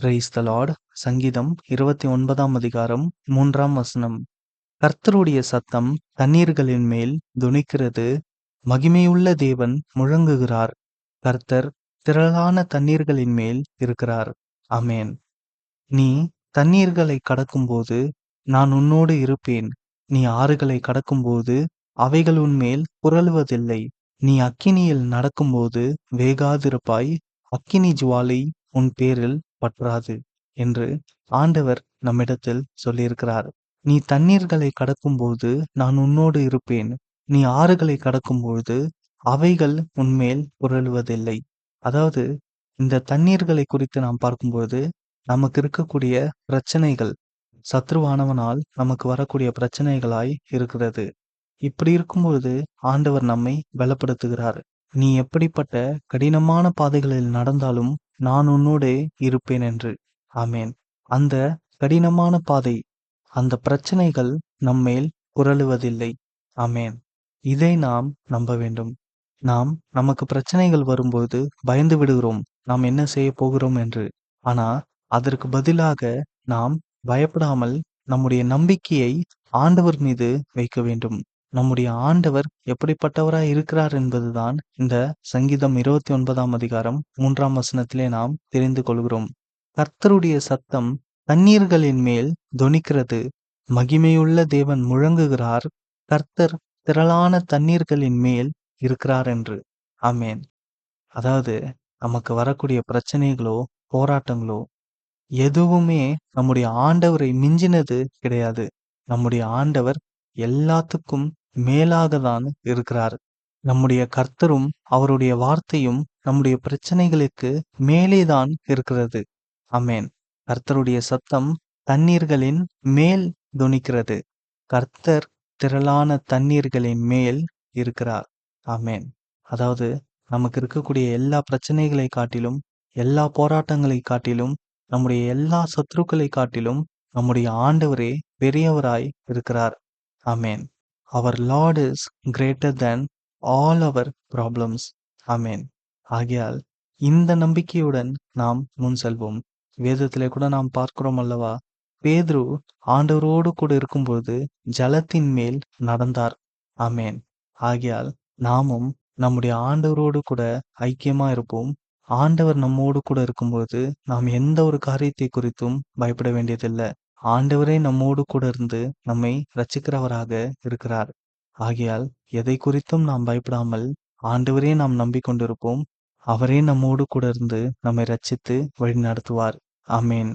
Praise the Lord சங்கீதம் இருபத்தி ஒன்பதாம் அதிகாரம் மூன்றாம் வசனம். கர்த்தருடைய சத்தம் தண்ணீர்களின் மேல் துணிக்கிறது. மகிமையுள்ள தேவன் முழங்குகிறார். கர்த்தர் திரளான தண்ணீர்களின் மேல் இருக்கிறார். அமேன் நீ தண்ணீர்களை கடக்கும்போது நான் உன்னோடு இருப்பேன். நீ ஆறுகளை கடக்கும்போது அவைகள் உன்மேல் புரளுவதில்லை. நீ அக்கினியில் நடக்கும்போது வேகாதிருப்பாய். அக்கினி ஜுவாலை உன் பேரில் பற்றாது என்று ஆண்டவர் நம்மிடத்தில் சொல்லியிருக்கிறார். நீ தண்ணீர்களை கடக்கும்போது நான் உன்னோடு இருப்பேன். நீ ஆறுகளை கடக்கும்போது அவைகள் உன்மேல் புரளுவதில்லை அதாவது இந்த தண்ணீர்களை குறித்து நாம் பார்க்கும்போது நமக்கு இருக்கக்கூடிய பிரச்சனைகள் சத்ருவானவனால் நமக்கு வரக்கூடிய பிரச்சனைகளாய் இருக்கிறது. இப்படி இருக்கும்பொழுது ஆண்டவர் நம்மை பலப்படுத்துகிறார். நீ எப்படிப்பட்ட கடினமான பாதைகளில் நடந்தாலும் நான் உன்னோடே இருப்பேன் என்று. ஆமேன். அந்த கடினமான பாதை அந்த பிரச்சனைகள் நம்மேல் புரளுவதில்லை ஆமேன். இதை நாம் நம்ப வேண்டும். நாம் நமக்கு பிரச்சனைகள் வரும்போது பயந்து விடுகிறோம். நாம் என்ன செய்ய போகிறோம் என்று. ஆனா அதற்கு பதிலாக நாம் பயப்படாமல் நம்முடைய நம்பிக்கையை ஆண்டவர் மீது வைக்க வேண்டும். நம்முடைய ஆண்டவர் எப்படிப்பட்டவராய் இருக்கிறார் என்பதுதான் இந்த சங்கீதம் இருபத்தி ஒன்பதாம் அதிகாரம் மூன்றாம் வசனத்திலே நாம் தெரிந்து கொள்கிறோம். கர்த்தருடைய சத்தம் தண்ணீர்களின் மேல் தொனிக்கிறது மகிமையுள்ள தேவன் முழங்குகிறார். கர்த்தர் திரளான தண்ணீர்களின் மேல் இருக்கிறார் என்று. ஆமேன். அதாவது நமக்கு வரக்கூடிய பிரச்சனைகளோ போராட்டங்களோ எதுவுமே நம்முடைய ஆண்டவரை மிஞ்சினது கிடையாது. நம்முடைய ஆண்டவர் எல்லாத்துக்கும் மேலாக தான் இருக்கிறார். நம்முடைய கர்த்தரும் அவருடைய வார்த்தையும் நம்முடைய பிரச்சனைகளுக்கு மேலேதான் இருக்கிறது. அமேன் கர்த்தருடைய சத்தம் தண்ணீர்களின் மேல் துணிக்கிறது. கர்த்தர் திரளான தண்ணீர்களின் மேல் இருக்கிறார். ஆமேன். அதாவது நமக்கு இருக்கக்கூடிய எல்லா பிரச்சனைகளை காட்டிலும் எல்லா போராட்டங்களை காட்டிலும் நம்முடைய எல்லா சத்ருக்களை காட்டிலும் நம்முடைய ஆண்டவரே பெரியவராய் இருக்கிறார். அமேன் அவர் lord is greater than all our problems அமேன் ஆகையால் இந்த நம்பிக்கையுடன் நாம் முன் செல்வோம். வேதத்திலே கூட நாம் பார்க்கிறோம் அல்லவா? பேதுரு ஆண்டவரோடு கூட இருக்கும்போது ஜலத்தின் மேல் நடந்தார். அமேன் ஆகையால் நாமும் நம்முடைய ஆண்டவரோடு கூட ஐக்கியமா இருப்போம். ஆண்டவர் நம்மோடு கூட இருக்கும்போது நாம் எந்த ஒரு காரியத்தை குறித்தும் பயப்பட வேண்டியதில்லை. ஆண்டவரே நம்மோடு கூட இருந்து நம்மை ரச்சிக்கிறவராக இருக்கிறார். ஆகையால் எதை குறித்தும் நாம் பயப்படாமல் ஆண்டவரே நாம் நம்பிக்கொண்டிருப்போம். அவரே நம்மோடு கூட இருந்து நம்மை ரச்சித்து வழி நடத்துவார் அமேன்